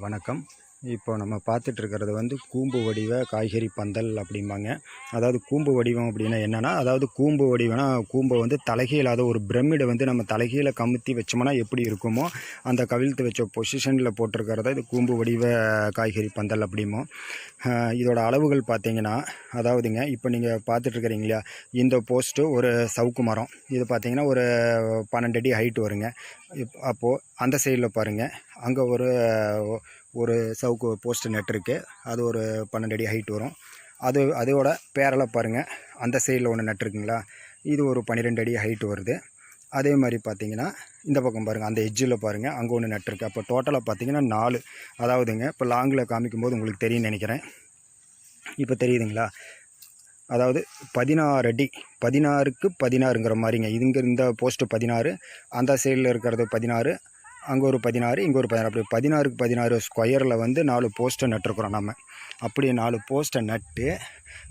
வணக்கம். இப்போ நம்ம பார்த்துட்ருக்கிறது வந்து கூம்பு வடிவ காய்கறி பந்தல் அப்படிம்பாங்க. அதாவது கூம்பு வடிவம் அப்படின்னா என்னென்னா அதாவது கூம்பு வடிவம்னா கூம்பை வந்து தலைகீழாத ஒரு பிரமிடை வந்து நம்ம தலைகீழ கமுத்தி வச்சோம்னா எப்படி இருக்குமோ அந்த கவிழ்த்து வச்ச பொசிஷனில் போட்டிருக்கிறத இது கூம்பு வடிவ காய்கறி பந்தல் அப்படிமோ. இதோட அளவுகள் பார்த்தீங்கன்னா அதாவதுங்க இப்போ நீங்கள் பார்த்துட்ருக்குறீங்க இல்லையா இந்த போஸ்ட்டு ஒரு சவுக்கு மரம். இது பார்த்தீங்கன்னா ஒரு பன்னெண்டு அடி ஹைட் வருங்க. இப் அப்போது அந்த சைடில் பாருங்கள் அங்கே ஒரு ஒரு சவுக்கு போஸ்ட் நெட் இருக்குது அது ஒரு பன்னெண்டு அடி ஹைட் வரும். அது அதோட பேரலை பாருங்கள் அந்த சைடில் ஒன்று நட் இருக்குங்களா? இது ஒரு பன்னிரெண்டு அடி ஹைட் வருது. அதே மாதிரி பார்த்தீங்கன்னா இந்த பக்கம் பாருங்கள் அந்த எஜ்ஜில் பாருங்கள் அங்கே ஒன்று நட் இருக்குது அப்போ டோட்டலாக பார்த்தீங்கன்னா நாலு. அதாவதுங்க இப்போ லாங்கில் காமிக்கும்போது உங்களுக்கு தெரியும்னு நினைக்கிறேன். இப்போ தெரியுதுங்களா? அதாவது பதினாறு அடி பதினாறுக்கு பதினாறுங்கிற மாதிரிங்க. இதுங்க இந்த போஸ்ட்டு பதினாறு அந்த சைடில் இருக்கிறது பதினாறு. அங்கே ஒரு பதினாறு இங்கே ஒரு பதினாறு. அப்படி பதினாறுக்கு பதினாறு ஸ்கொயரில் வந்து நாலு போஸ்ட்டை நட்டுருக்குறோம் நம்ம அப்படி நாலு போஸ்ட்டை நட்டு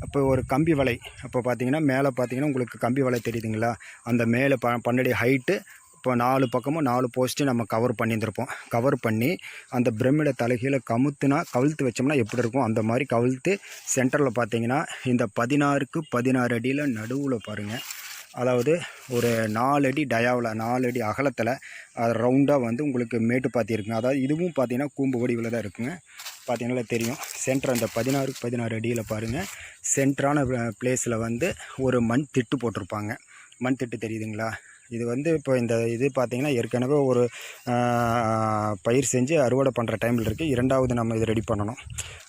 அப்போ ஒரு கம்பி வலை. அப்போ பார்த்தீங்கன்னா மேலே பார்த்தீங்கன்னா உங்களுக்கு கம்பி வலை தெரியுதுங்களா? அந்த மேலே ப பன்னெண்டு ஹைட்டு இப்போ நாலு பக்கமும் நாலு போஸ்ட்டு நம்ம கவர் பண்ணியிருந்திருப்போம். கவர் பண்ணி அந்த பிரமிட தலைகீழ கமுத்துனா கவிழ்த்து வச்சோம்னா எப்படி இருக்கும்? அந்த மாதிரி கவிழ்த்து சென்டரில் பார்த்தீங்கன்னா இந்த பதினாறுக்கு பதினாறு அடியில் நடுவில் பாருங்கள் அதாவது ஒரு நாலு அடி டயாவில் நாலு அடி அகலத்தில் அது ரவுண்டாக வந்து உங்களுக்கு மேட்டுப்பாத்தி இருக்குங்க. அதாவது இதுவும் பார்த்தீங்கன்னா கூம்பு வடிவில் தான் இருக்குங்க. பார்த்தீங்கன்னா தெரியும். சென்டர் அந்த பதினாறுக்கு பதினாறு அடியில் பாருங்கள் சென்டரான பிளேஸில் வந்து ஒரு மண் திட்டு போட்டிருப்பாங்க. மண் திட்டு தெரியுதுங்களா? இது வந்து இப்போ இந்த இது பார்த்திங்கன்னா ஏற்கனவே ஒரு பயிர் செஞ்சு அறுவடை பண்ணுற டைமில் இருக்குது இரண்டாவது நம்ம இது ரெடி பண்ணணும்.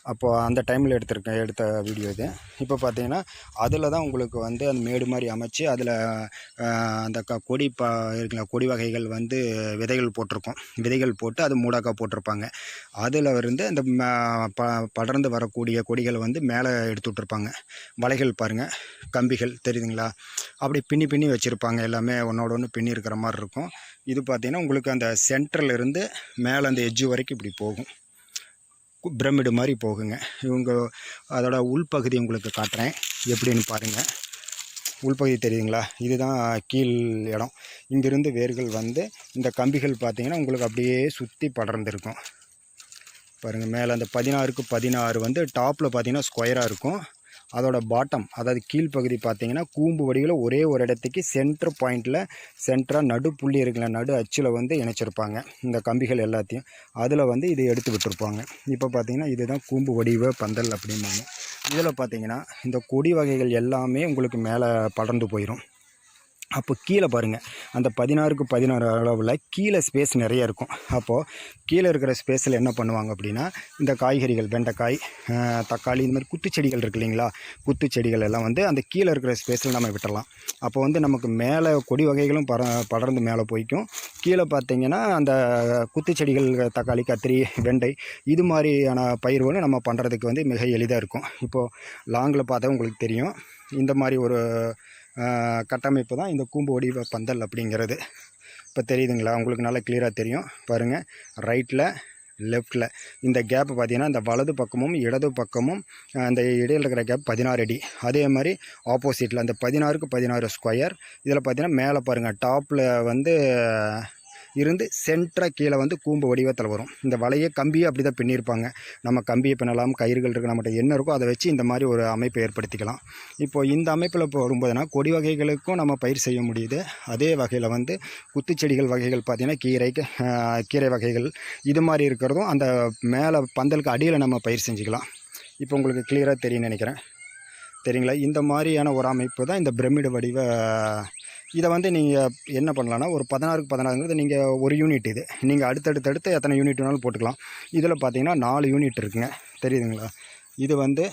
அப்போது அந்த டைமில் எடுத்திருக்கேன் எடுத்த வீடியோ இது. இப்போ பார்த்தீங்கன்னா அதில் தான் உங்களுக்கு வந்து அந்த மேடு மாதிரி அமைச்சு அதில் அந்த க கொடி ப இருக்குல்ல கொடி வகைகள் வந்து விதைகள் போட்டிருக்கோம். விதைகள் போட்டு அது மூடாக்கா போட்டிருப்பாங்க. அதில் இருந்து அந்த ம- ப படர்ந்து வரக்கூடிய கொடிகளை வந்து மேலே எடுத்து விட்ருப்பாங்க வலைகள் பாருங்கள் கம்பிகள் தெரியுதுங்களா? அப்படி பின்னி பின்னி வச்சுருப்பாங்க. எல்லாமே ஒன்றோட ஒன்று பின்னிருக்கிற மாதிரி இருக்கும். இது பார்த்தீங்கன்னா உங்களுக்கு அந்த சென்டர்லருந்து மேலே அந்த எஜ்ஜு வரைக்கும் இப்படி போகும். பிரமிடு மாதிரி போகுங்க. இவங்க அதோட உள்பகுதி உங்களுக்கு காட்டுறேன். எப்படின்னு பாருங்கள் உள்பகுதி தெரியுதுங்களா? இதுதான் கீழ் இடம். இங்கிருந்து வேர்கள் வந்து இந்த கம்பிகள் பார்த்திங்கன்னா உங்களுக்கு அப்படியே சுற்றி படர்ந்துருக்கும். பாருங்கள் மேலே அந்த பதினாறுக்கு பதினாறு வந்து டாப்பில் பார்த்தீங்கன்னா ஸ்கொயராக இருக்கும். அதோட பாட்டம் அதாவது கீழ்ப்பகுதி பார்த்தீங்கன்னா கூம்பு வடிவில் ஒரே ஒரு இடத்துக்கு சென்டர் பாயிண்டில் சென்டராக நடு புள்ளி இருக்குல்ல நடு அச்சில் வந்து இணைச்சிருப்பாங்க. இந்த கம்பிகள் எல்லாத்தையும். அதில் வந்து இதை எடுத்து விட்டுருப்பாங்க. இப்போ பார்த்தீங்கன்னா இதுதான் கூம்பு வடிவ பந்தல் அப்படிம்பாங்க. இதில் பார்த்தீங்கன்னா இந்த கொடி வகைகள் எல்லாமே உங்களுக்கு மேலே படர்ந்து போயிடும் அப்போ கீழே பாருங்கள் அந்த பதினாறுக்கு பதினாறு அளவில் கீழே ஸ்பேஸ் நிறைய இருக்கும். அப்போது கீழே இருக்கிற ஸ்பேஸில் என்ன பண்ணுவாங்க அப்படின்னா இந்த காய்கறிகள் வெண்டைக்காய் தக்காளி இந்த மாதிரி குத்துச்செடிகள் இருக்கு இல்லைங்களா? குத்துச்செடிகள் எல்லாம் வந்து அந்த கீழே இருக்கிற ஸ்பேஸில் நம்ம விட்டுடலாம் அப்போ வந்து நமக்கு மேலே கொடி வகைகளும் பற படர்ந்து மேலே போய்க்கும். கீழே பார்த்தீங்கன்னா அந்த குத்துச்செடிகள் தக்காளி கத்திரி வெண்டை இது மாதிரியான பயிர்களும் நம்ம பண்ணுறதுக்கு வந்து மிக எளிதாக இருக்கும். இப்போது லாங்கில் பார்த்தா உங்களுக்கு தெரியும். இந்த மாதிரி ஒரு கட்டமைப்பு தான் இந்த கூம்பு வடிவ பந்தல் அப்படிங்கிறது. இப்போ தெரியுதுங்களா? உங்களுக்கு நல்லா கிளியராக தெரியும். பாருங்கள் ரைட்டில் லெஃப்டில் இந்த கேப் பார்த்தீங்கன்னா இந்த வலது பக்கமும் இடது பக்கமும் அந்த இடையில் இருக்கிற கேப் பதினாறு அடி. அதே மாதிரி ஆப்போசிட்டில் அந்த பதினாறுக்கு பதினாறு ஸ்கொயர் இதில் பார்த்தீங்கன்னா மேலே பாருங்கள் டாப்பில் வந்து இருந்து சென்டராக கீழே வந்து கூம்பு வடிவத்தில் வரும். இந்த வலையை கம்பியை அப்படி தான் பின்னிருப்பாங்க. நம்ம கம்பியை பின்னலாம் கயிறுகள் இருக்குது நம்மகிட்ட என்ன இருக்கோ அதை வச்சு இந்த மாதிரி ஒரு அமைப்பை ஏற்படுத்திக்கலாம். இப்போது இந்த அமைப்பில் இப்போ வரும்போதுனா கொடி வகைகளுக்கும் நம்ம பயிர் செய்ய முடியுது. அதே வகையில் வந்து குத்துச்செடிகள் வகைகள் பார்த்திங்கன்னா கீரை கீரை வகைகள் இது மாதிரி இருக்கிறதும் அந்த மேலே பந்தலுக்கு அடியில் நம்ம பயிர் செஞ்சுக்கலாம். இப்போ உங்களுக்கு கிளியராக தெரியும்னு நினைக்கிறேன். சரிங்களா இந்த மாதிரியான ஒரு அமைப்பு தான் இந்த பிரமிடு வடிவ இதை வந்து நீங்கள் என்ன பண்ணலான்னா ஒரு பதினாறுக்கு பதினாறுங்கிறது நீங்கள் ஒரு யூனிட் இது. நீங்கள் அடுத்தடுத்தடுத்து எத்தனை யூனிட் வேணாலும் போட்டுக்கலாம். இதில் பார்த்தீங்கன்னா நாலு யூனிட் இருக்குங்க. தெரியுதுங்களா? இது வந்து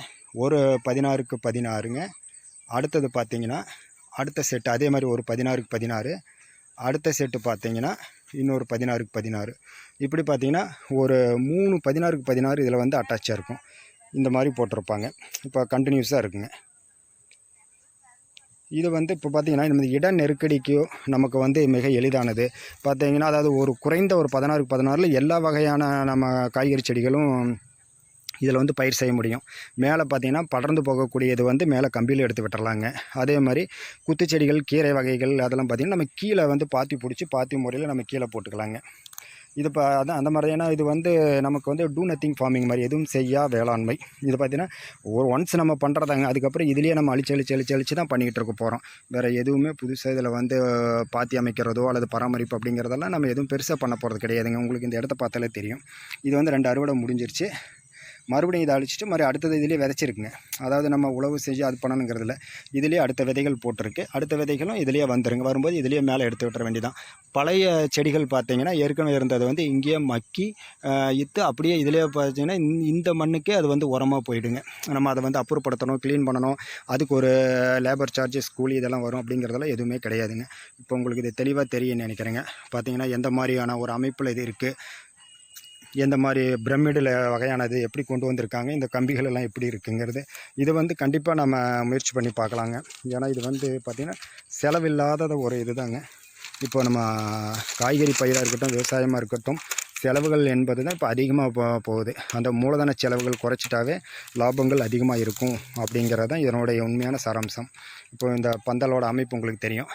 ஒரு பதினாறுக்கு பதினாறுங்க. அடுத்தது பார்த்தீங்கன்னா அடுத்த செட்டு அதே மாதிரி ஒரு பதினாறுக்கு பதினாறு. அடுத்த செட்டு பார்த்தீங்கன்னா இன்னொரு பதினாறுக்கு பதினாறு. இப்படி பார்த்தீங்கன்னா ஒரு மூணு பதினாறுக்கு பதினாறு இதில் வந்து அட்டாச்சாக இருக்கும். இந்த மாதிரி போட்டிருப்பாங்க. இப்போ கண்டினியூஸாக இருக்குங்க. இது வந்து இப்போ பார்த்தீங்கன்னா இந்த இட நெருக்கடிக்கு நமக்கு வந்து மிக எளிதானது. பார்த்திங்கன்னா அதாவது ஒரு குறைந்த ஒரு பதினாறுக்கு பதினாறில் எல்லா வகையான நம்ம காய்கறி செடிகளும் இதில் வந்து பயிர் செய்ய முடியும். மேலே பார்த்தீங்கன்னா படர்ந்து போகக்கூடியது வந்து மேலே கம்பியில் எடுத்து விட்டுறலாங்க அதே மாதிரி குத்துச்செடிகள் கீரை வகைகள் அதெல்லாம் பார்த்திங்கன்னா நம்ம கீழே வந்து பாத்தி பிடிச்சி பாத்தி முறையில் நம்ம கீழே போட்டுக்கலாங்க. இது இப்போ அதான் அந்த மாதிரி. ஏன்னா இது வந்து நமக்கு வந்து டூ நத்திங் ஃபார்மிங் மாதிரி எதுவும் செய்யா வேளாண்மை. இது பார்த்திங்கன்னா ஒரு ஒன்ஸ் நம்ம பண்ணுறதாங்க அதுக்கப்புறம் இதுலேயே நம்ம அழிச்சு அழிச்சு அழிச்சு அழிச்சு தான் பண்ணிக்கிட்டு இருக்க போகிறோம் வேறு எதுவுமே புதுசாக இதில் வந்து பாத்தி அமைக்கிறதோ அல்லது பராமரிப்பு அப்படிங்கிறதெல்லாம் நம்ம எதுவும் பெருசாக பண்ண போகிறது கிடையாதுங்க. உங்களுக்கு இந்த இடத்த பார்த்தாலே தெரியும். இது வந்து ரெண்டு அறுவடை முடிஞ்சிருச்சு. மறுபடியும் இதை அழிச்சிட்டு மறுபடியும் அடுத்தது இதுலேயே விதைச்சிருக்குங்க. அதாவது நம்ம உழவு செஞ்சு அது பண்ணணுங்கிறதுல இதுலேயே அடுத்த விதைகள் போட்டிருக்கு. அடுத்த விதைகளும் இதுலேயே வந்துருங்க. வரும்போது இதிலேயே மேலே எடுத்து விட்டுற வேண்டியதான் பழைய செடிகள் பார்த்தீங்கன்னா ஏற்கனவே இருந்தது வந்து இங்கேயே மக்கி இத்து அப்படியே இதுலேயே பார்த்தீங்கன்னா இந்த மண்ணுக்கே அது வந்து உரமாக போயிடுங்க. நம்ம அதை வந்து அப்புறப்படுத்தணும் க்ளீன் பண்ணணும். அதுக்கு ஒரு லேபர் சார்ஜஸ் கூலி இதெல்லாம் வரும் அப்படிங்கிறதெல்லாம் எதுவுமே கிடையாதுங்க. இப்போ உங்களுக்கு இது தெளிவாக தெரியும்னு நினைக்கிறேங்க. பார்த்தீங்கன்னா எந்த மாதிரியான ஒரு அமைப்பில் இது இருக்குது எந்த மாதிரி பிரமிடில் வகையானது எப்படி கொண்டு வந்திருக்காங்க இந்த கம்பிகள் எல்லாம் எப்படி இருக்குங்கிறது இது வந்து கண்டிப்பாக நம்ம முயற்சி பண்ணி பார்க்கலாங்க. ஏன்னா இது வந்து பார்த்திங்கன்னா செலவில்லாத ஒரு இதுதாங்க. இப்போ நம்ம காய்கறி பயிராக இருக்கட்டும் விவசாயமாக இருக்கட்டும் செலவுகள் என்பது தான் இப்போ அதிகமாக போ போகுது. அந்த மூலதன செலவுகள் குறைச்சிட்டாவே லாபங்கள் அதிகமாக இருக்கும் அப்படிங்கிறது தான் இதனுடைய உண்மையான சாராம்சம். இப்போ இந்த பந்தலோட அமைப்பு உங்களுக்கு தெரியும்.